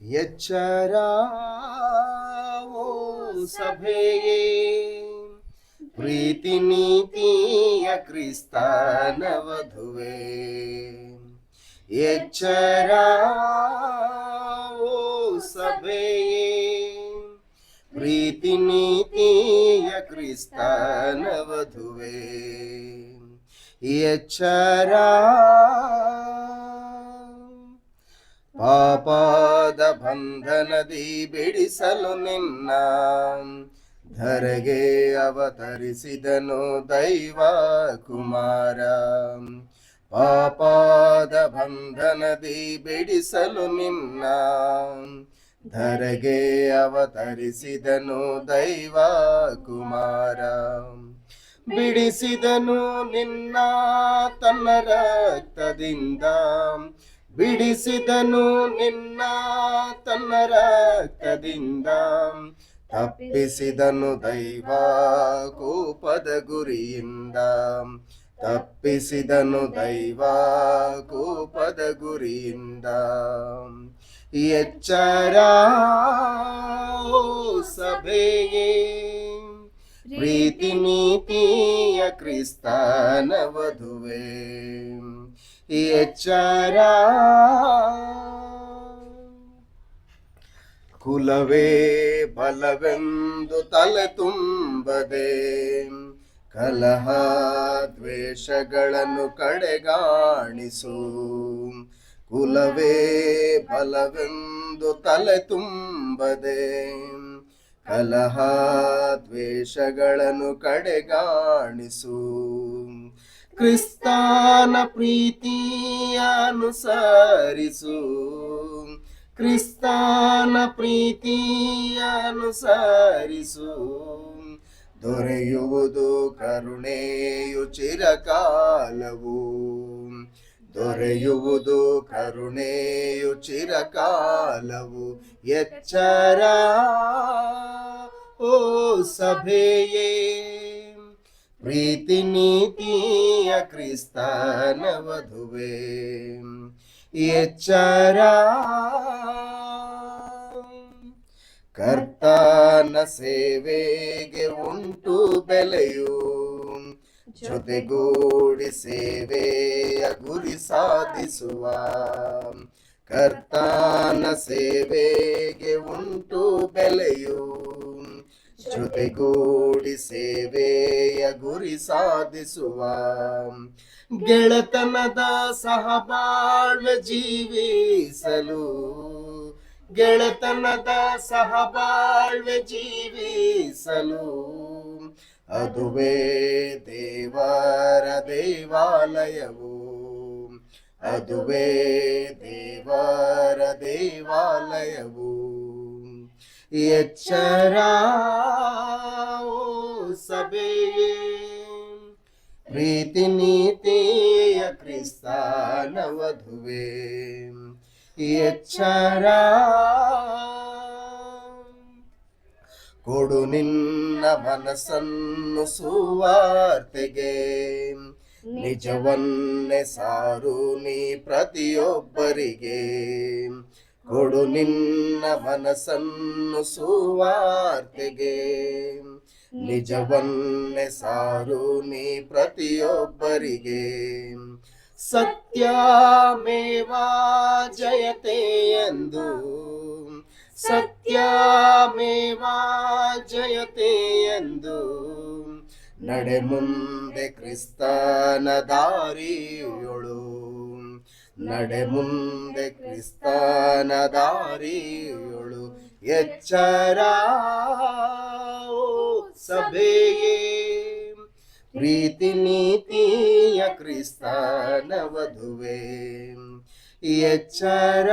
ಎಚ್ಚರ ಓ ಸಭೆಯೇ ಪ್ರೀತಿ ನೀತಿಯ ಕ್ರಿಸ್ತನ ವಧುವೆ ಎಚ್ಚರ ಓ ಸಭೆಯೇ ಪಾಪದ ಬಂಧನದಿ ಬಿಡಿಸಲು ನಿನ್ನ ಧರೆಗೆ ಅವತರಿಸಿದನು ದೈವ ಕುಮಾರ. ಪಾಪಾದ ಬಂಧನದಿ ಬಿಡಿಸಲು ನಿನ್ನ ಧರೆಗೆ ಅವತರಿಸಿದನು ದೈವ ಕುಮಾರ. ಬಿಡಿಸಿದನು ನಿನ್ನ ತನ್ನ ರಕ್ತದಿಂದ ಬಿಡಿಸಿದನು ನಿನ್ನ ತನ್ನ ರಕ್ತದಿಂದ. ತಪ್ಪಿಸಿದನು ದೈವ ಕೋಪದ ಗುರಿಯಿಂದ. ತಪ್ಪಿಸಿದನು ದೈವ ಕೋಪದ ಗುರಿಯಿಂದ. ಎಚ್ಚರ ಸಭೆಯೇ. ಪ್ರೀತಿ ನೀತಿಯ ಕ್ರಿಸ್ತಾನ ವಧುವೆ ಎಚ್ಚರ. ಕುಲವೇ ಬಲವೆಂದು ತಲೆ ತುಂಬದೆ, ಕಲಹ ದ್ವೇಷಗಳನ್ನು ಕಡೆಗಾಣಿಸು. ಕುಲವೇ ಬಲವೆಂದು ತಲೆ ತುಂಬದೆ, ಕಲಹ ದ್ವೇಷಗಳನ್ನು ಕಡೆಗಾಣಿಸು. ಕ್ರಿಸ್ತಾನ ಪ್ರೀತಿಯ ಅನುಸರಿಸು ಕ್ರಿಸ್ತಾನ ಪ್ರೀತಿಯ ಅನುಸರಿಸು ದೊರೆಯುವುದು ಕರುಣೆಯು ಚಿರಕಾಲವು ದೊರೆಯುವುದು ಕರುಣೆಯು ಚಿರಕಾಲವು ಎಚ್ಚರ ಓ ಸಭೆಯೇ ಪ್ರೀತಿ ನೀತಿಯ ಕ್ರಿಸ್ತನ ವಧುವೆ. ಎಚ್ಚರ. ಕರ್ತಾನ ಸೇವೆಗೆ ಉಂಟು ಬೆಲೆಯು. ಜೊತೆಗೂಡಿ ಸೇವೆಯ ಗುರಿ ಸಾಧಿಸುವ. ಕರ್ತಾನ ಸೇವೆಗೆ ಉಂಟು ಬೆಲೆಯು. ಜೊತೆಗೂಡಿ ಸೇವೆಯ ಗುರಿ ಸಾಧಿಸುವ ಗೆಳೆತನದ ಸಹಬಾಳ್ವೆ ಜೀವಿಸಲು, ಗೆಳೆತನದ ಸಹಬಾಳ್ವೆ ಜೀವಿಸಲು. ಅದುವೇ ದೇವರ ದೇವಾಲಯವು, ಅದುವೇ ದೇವರ ದೇವಾಲಯವು. ಎಚ್ಚರ ಓ ಸಭೆಯೇ ಪ್ರೀತಿ ನೀತಿಯ ಕ್ರಿಸ್ತಾನ ವಧುವೆ ಎಚ್ಚರ ಕೊಡು ನಿನ್ನ ಮನಸ್ಸನ್ನು ಸುವಾರ್ತೆಗೆ. ನಿಜವನ್ನೇ ಸಾರು ನೀ ಪ್ರತಿಯೊಬ್ಬರಿಗೆ. ಕೊಡು ನಿನ್ನ ಮನಸ್ಸನ್ನು ಸುವಾರ್ತೆಗೆ. ನಿಜವನ್ನೇ ಸಾರು ನೀ ಪ್ರತಿಯೊಬ್ಬರಿಗೆ. ಸತ್ಯಮೇವಾ ಜಯತೆ ಎಂದು. ಸತ್ಯಮೇವಾ ಜಯತೆ ಎಂದು. ನಡೆ ಮುಂದೆ ಕ್ರಿಸ್ತನ ದಾರಿಯೊಳು. ನಡೆ ಮುಂದೆ ಕ್ರಿಸ್ತನ ದಾರಿಯೊಳು ಎಚ್ಚರ ಓ ಸಭೆಯೇ ಪ್ರೀತಿ ನೀತಿಯ ಕ್ರಿಸ್ತನ ವಧುವೆ ಎಚ್ಚರ